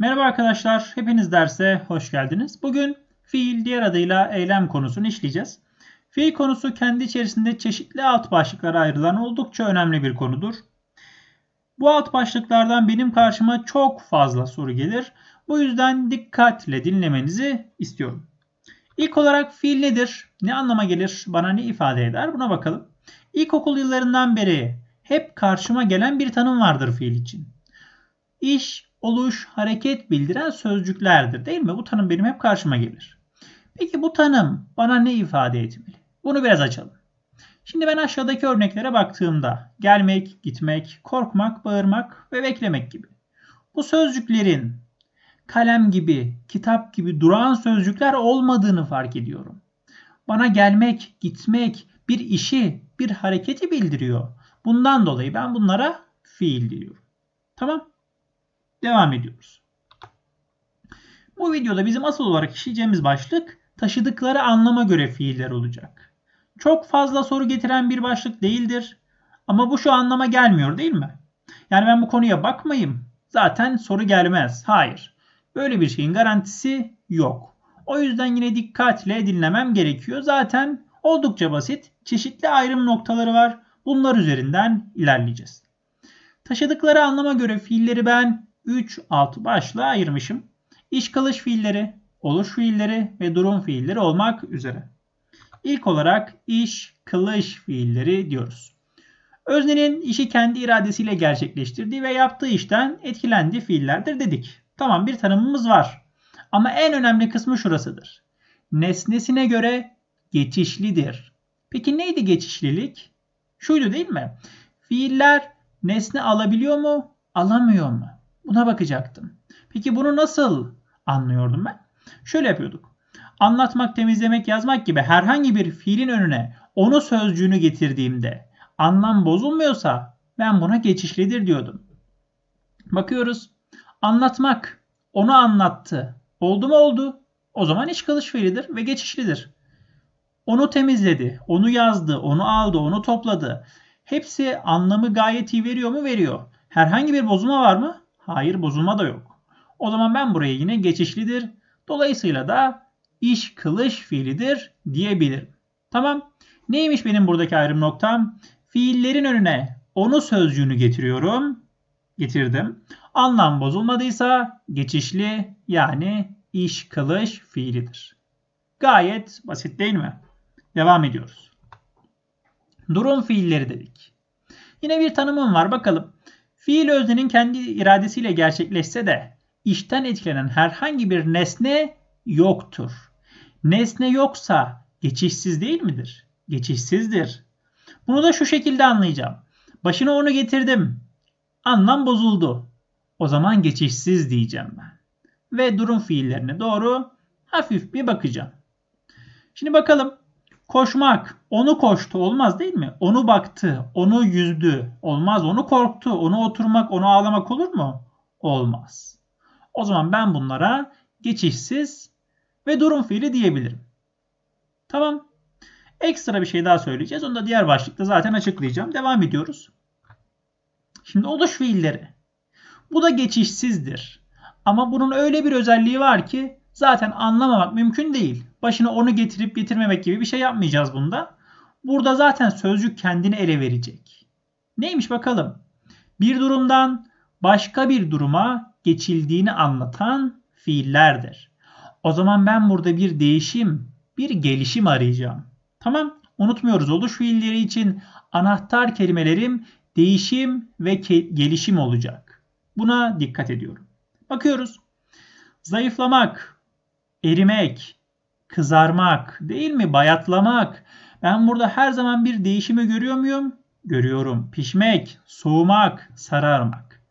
Merhaba arkadaşlar, hepiniz derse hoş geldiniz. Bugün fiil diğer adıyla eylem konusunu işleyeceğiz. Fiil konusu kendi içerisinde çeşitli alt başlıklara ayrılan oldukça önemli bir konudur. Bu alt başlıklardan benim karşıma çok fazla soru gelir. Bu yüzden dikkatle dinlemenizi istiyorum. İlk olarak fiil nedir? Ne anlama gelir? Bana ne ifade eder? Buna bakalım. İlkokul yıllarından beri hep karşıma gelen bir tanım vardır fiil için. İş, oluş, hareket bildiren sözcüklerdir değil mi? Bu tanım benim hep karşıma gelir. Peki bu tanım bana ne ifade etmeli? Bunu biraz açalım. Şimdi ben aşağıdaki örneklere baktığımda gelmek, gitmek, korkmak, bağırmak ve beklemek gibi. Bu sözcüklerin kalem gibi, kitap gibi durağan sözcükler olmadığını fark ediyorum. Bana gelmek, gitmek, bir işi, bir hareketi bildiriyor. Bundan dolayı ben bunlara fiil diyorum. Tamam? Devam ediyoruz. Bu videoda bizim asıl olarak işleyeceğimiz başlık taşıdıkları anlama göre fiiller olacak. Çok fazla soru getiren bir başlık değildir. Ama bu şu anlama gelmiyor değil mi? Yani ben bu konuya bakmayayım. Zaten soru gelmez. Hayır. Böyle bir şeyin garantisi yok. O yüzden yine dikkatle dinlemem gerekiyor. Zaten oldukça basit. Çeşitli ayrım noktaları var. Bunlar üzerinden ilerleyeceğiz. Taşıdıkları anlama göre fiilleri ben 3 alt başlığa ayırmışım. İş kalış fiilleri, oluş fiilleri ve durum fiilleri olmak üzere. İlk olarak iş, kılış fiilleri diyoruz. Öznenin işi kendi iradesiyle gerçekleştirdiği ve yaptığı işten etkilendiği fiillerdir dedik. Tamam bir tanımımız var. Ama en önemli kısmı şurasıdır. Nesnesine göre geçişlidir. Peki neydi geçişlilik? Şuydu değil mi? Fiiller nesne alabiliyor mu, alamıyor mu? Buna bakacaktım. Peki bunu nasıl anlıyordum ben? Şöyle yapıyorduk. Anlatmak, temizlemek, yazmak gibi herhangi bir fiilin önüne onu sözcüğünü getirdiğimde anlam bozulmuyorsa ben buna geçişlidir diyordum. Bakıyoruz. Anlatmak. Onu anlattı. Oldu mu oldu. O zaman iş kalış fiilidir ve geçişlidir. Onu temizledi, onu yazdı, onu aldı, onu topladı. Hepsi anlamı gayet iyi veriyor mu? Veriyor. Herhangi bir bozulma var mı? Hayır bozulma da yok. O zaman ben buraya yine geçişlidir. Dolayısıyla da iş kılış fiilidir diyebilirim. Tamam. Neymiş benim buradaki ayrım noktam? Fiillerin önüne onu sözcüğünü getiriyorum. Getirdim. Anlam bozulmadıysa geçişli yani iş kılış fiilidir. Gayet basit değil mi? Devam ediyoruz. Durum fiilleri dedik. Yine bir tanımım var bakalım. Fiil öznenin kendi iradesiyle gerçekleşse de işten etkilenen herhangi bir nesne yoktur. Nesne yoksa geçişsiz değil midir? Geçişsizdir. Bunu da şu şekilde anlayacağım. Başına onu getirdim. Anlam bozuldu. O zaman geçişsiz diyeceğim ben. Ve durum fiillerine doğru hafif bir bakacağım. Şimdi bakalım. Koşmak. Onu koştu olmaz değil mi? Onu baktı. Onu yüzdü. Olmaz. Onu korktu. Onu oturmak, onu ağlamak olur mu? Olmaz. O zaman ben bunlara geçişsiz ve durum fiili diyebilirim. Tamam. Ekstra bir şey daha söyleyeceğiz. Onu da diğer başlıkta zaten açıklayacağım. Devam ediyoruz. Şimdi oluş fiilleri. Bu da geçişsizdir. Ama bunun öyle bir özelliği var ki zaten anlamamak mümkün değil. Başına onu getirip getirmemek gibi bir şey yapmayacağız bunda. Burada zaten sözcük kendini ele verecek. Neymiş bakalım? Bir durumdan başka bir duruma geçildiğini anlatan fiillerdir. O zaman ben burada bir değişim, bir gelişim arayacağım. Tamam? Unutmuyoruz oluş fiilleri için anahtar kelimelerim değişim ve gelişim olacak. Buna dikkat ediyorum. Bakıyoruz. Zayıflamak, erimek, kızarmak değil mi? Bayatlamak. Ben burada her zaman bir değişimi görüyor muyum? Görüyorum. Pişmek, soğumak, sararmak.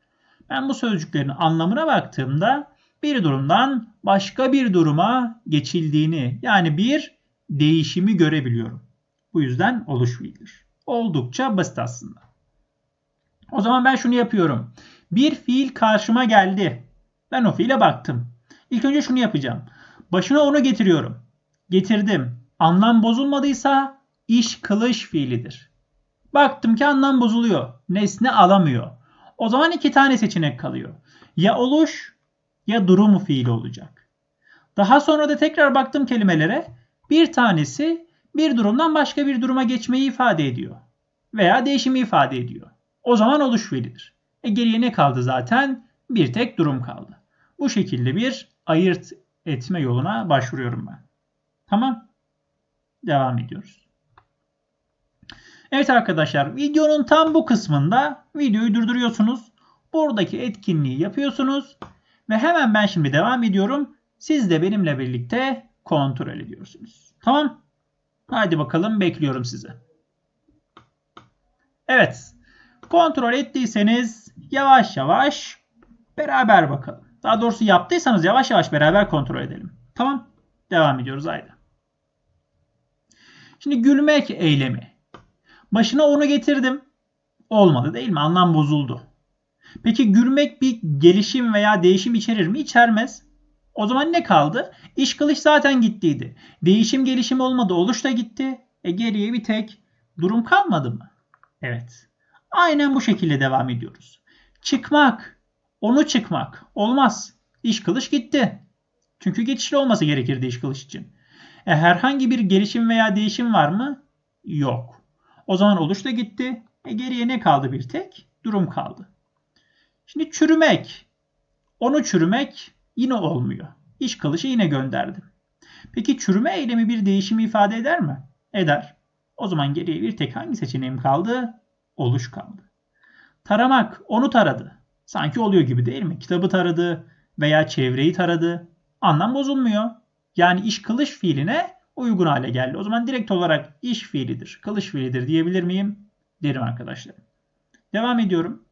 Ben bu sözcüklerin anlamına baktığımda bir durumdan başka bir duruma geçildiğini yani bir değişimi görebiliyorum. Bu yüzden oluş fiildir. Oldukça basit aslında. O zaman ben şunu yapıyorum. Bir fiil karşıma geldi. Ben o fiile baktım. İlk önce şunu yapacağım. Başına onu getiriyorum. Getirdim. Anlam bozulmadıysa iş kılış fiilidir. Baktım ki anlam bozuluyor. Nesne alamıyor. O zaman iki tane seçenek kalıyor. Ya oluş ya durum fiili olacak. Daha sonra da tekrar baktım kelimelere. Bir tanesi bir durumdan başka bir duruma geçmeyi ifade ediyor. Veya değişimi ifade ediyor. O zaman oluş fiilidir. E geriye ne kaldı zaten? Bir tek durum kaldı. Bu şekilde bir ayırt etme yoluna başvuruyorum ben. Tamam. Devam ediyoruz. Evet arkadaşlar videonun tam bu kısmında videoyu durduruyorsunuz. Buradaki etkinliği yapıyorsunuz. Ve hemen ben şimdi devam ediyorum. Siz de benimle birlikte kontrol ediyorsunuz. Tamam. Hadi bakalım bekliyorum sizi. Evet. Kontrol ettiyseniz yavaş yavaş beraber bakalım. Daha doğrusu yaptıysanız yavaş yavaş beraber kontrol edelim. Tamam. Devam ediyoruz haydi. Şimdi gülmek eylemi. Başına onu getirdim. Olmadı değil mi? Anlam bozuldu. Peki gülmek bir gelişim veya değişim içerir mi? İçermez. O zaman ne kaldı? İş kılıç zaten gittiydi. Değişim gelişim olmadı. Oluş da gitti. E geriye bir tek durum kalmadı mı? Evet. Aynen bu şekilde devam ediyoruz. Çıkmak. Onu çıkmak. Olmaz. İş kılıç gitti. Çünkü geçişli olması gerekirdi iş kılıç için. E, herhangi bir gelişim veya değişim var mı? Yok. O zaman oluş da gitti. E, geriye ne kaldı bir tek? Durum kaldı. Şimdi çürümek. Onu çürümek yine olmuyor. İş kılıcı yine gönderdim. Peki çürüme eylemi bir değişimi ifade eder mi? Eder. O zaman geriye bir tek hangi seçeneğim kaldı? Oluş kaldı. Taramak. Onu taradı. Sanki oluyor gibi değil mi? Kitabı taradı veya çevreyi taradı. Anlam bozulmuyor. Yani iş kılıç fiiline uygun hale geldi. O zaman direkt olarak iş fiilidir, kılıç fiilidir diyebilir miyim? Derim arkadaşlar. Devam ediyorum.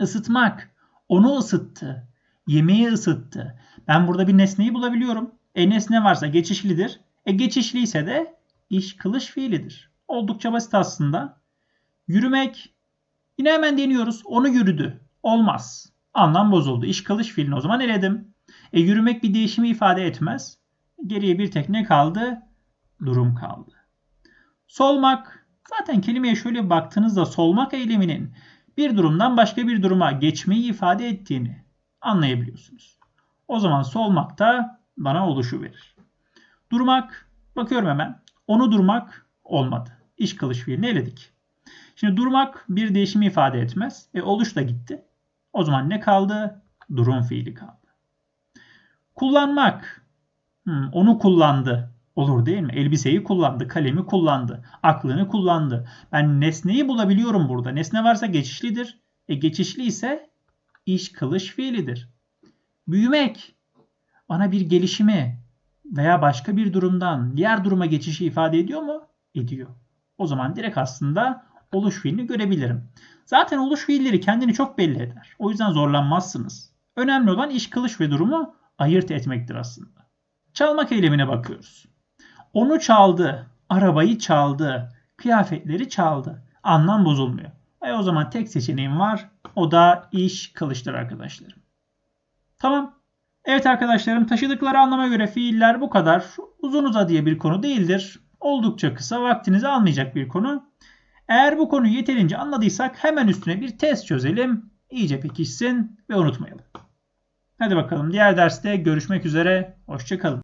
Isıtmak. Onu ısıttı. Yemeği ısıttı. Ben burada bir nesneyi bulabiliyorum. E nesne varsa geçişlidir. E geçişli ise de iş kılıç fiilidir. Oldukça basit aslında. Yürümek. Yine hemen deniyoruz. Onu yürüdü. Olmaz. Anlam bozuldu. İş kılıç fiilini o zaman eledim. E yürümek bir değişimi ifade etmez. Geriye bir tek ne kaldı? Durum kaldı. Solmak. Zaten kelimeye şöyle baktığınızda solmak eyleminin bir durumdan başka bir duruma geçmeyi ifade ettiğini anlayabiliyorsunuz. O zaman solmak da bana oluşu verir. Durmak. Bakıyorum hemen. Onu durmak olmadı. İş kılıç fiilini eledik. Şimdi durmak bir değişimi ifade etmez. E oluş da gitti. O zaman ne kaldı? Durum fiili kaldı. Kullanmak. Hmm, onu kullandı. Olur değil mi? Elbiseyi kullandı, kalemi kullandı, aklını kullandı. Ben nesneyi bulabiliyorum burada. Nesne varsa geçişlidir. E geçişli ise iş kılış fiilidir. Büyümek bana bir gelişimi veya başka bir durumdan diğer duruma geçişi ifade ediyor mu? Ediyor. O zaman direkt aslında oluş fiilini görebilirim. Zaten oluş fiilleri kendini çok belli eder. O yüzden zorlanmazsınız. Önemli olan iş kılış ve durumu ayırt etmektir aslında. Çalmak eylemine bakıyoruz. Onu çaldı, arabayı çaldı, kıyafetleri çaldı. Anlam bozulmuyor. E o zaman tek seçeneğim var. O da iş kılıçtır arkadaşlarım. Tamam. Evet arkadaşlarım taşıdıkları anlama göre fiiller bu kadar uzun uzadıya bir konu değildir. Oldukça kısa vaktinizi almayacak bir konu. Eğer bu konuyu yeterince anladıysak hemen üstüne bir test çözelim. İyice pekişsin ve unutmayalım. Hadi bakalım diğer derste görüşmek üzere. Hoşçakalın.